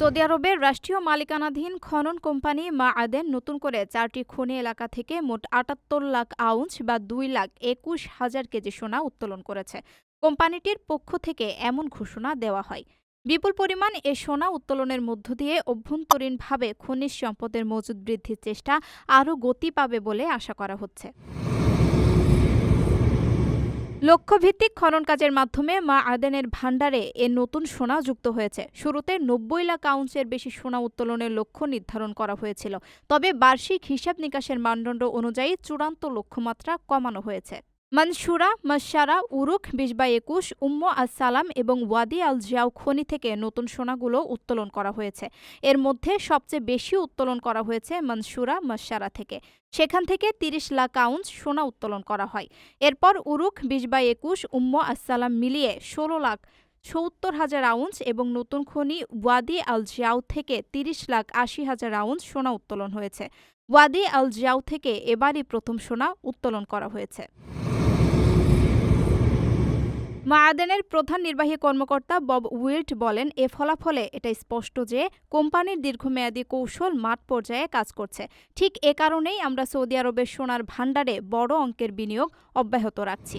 Saudi আরবের রাষ্ট্রীয় মালিকানাধীন খনন কোম্পানি মা আদেন নতুন করে চারটি খনি এলাকা থেকে মোট আটাত্তর লাখ আউন্স বা দুই লাখ একুশ হাজার কেজি সোনা উত্তোলন করেছে। কোম্পানিটির পক্ষ থেকে এমন ঘোষণা দেওয়া হয়। বিপুল পরিমাণ এ সোনা উত্তোলনের মধ্য দিয়ে অভ্যন্তরীণভাবে খনিজ সম্পদের মজুদ বৃদ্ধির চেষ্টা আরও গতি পাবে বলে আশা করা হচ্ছে। লক্ষ্যভিত্তিক খনন কাজের মাধ্যমে মা আদেনের ভাণ্ডারে এ নতুন সোনা যুক্ত হয়েছে। শুরুতে নব্বই লাখ আউন্সের বেশি সোনা উত্তোলনের লক্ষ্য নির্ধারণ করা হয়েছিল। তবে বার্ষিক হিসাব নিকাশের মানদণ্ড অনুযায়ী চূড়ান্ত লক্ষ্যমাত্রা কমানো হয়েছে। মানসুরা মাসারা উরুখ বিশ বাই একুশ, উম্ম আসসালাম এবং ওয়াদি আল জিয়াও খনি থেকে নতুন সোনাগুলো উত্তোলন করা হয়েছে। এর মধ্যে সবচেয়ে বেশি উত্তোলন করা হয়েছে মানসুরা মাসারা থেকে। সেখান থেকে তিরিশ লাখ আউন্স সোনা উত্তোলন করা হয়। এরপর উরুখ বিশ বাই একুশ, উম্ম আসসালাম মিলিয়ে ষোলো লাখ সত্তর হাজার আউন্স এবং নতুন খনি ওয়াদি আল জিয়াও থেকে তিরিশ লাখ আশি হাজার আউন্স সোনা উত্তোলন হয়েছে। ওয়াদি আল জিয়াও থেকে এবারই প্রথম সোনা উত্তোলন করা হয়েছে। মায়াদেনের প্রধান নির্বাহী কর্মকর্তা বব উইল্ট বলেন, এ ফলাফলে এটা স্পষ্ট যে কোম্পানির দীর্ঘমেয়াদী কৌশল মাঠ পর্যায়ে কাজ করছে। ঠিক এ কারণেই আমরা সৌদি আরবের সোনার ভাণ্ডারে বড় অঙ্কের বিনিয়োগ অব্যাহত রাখছি।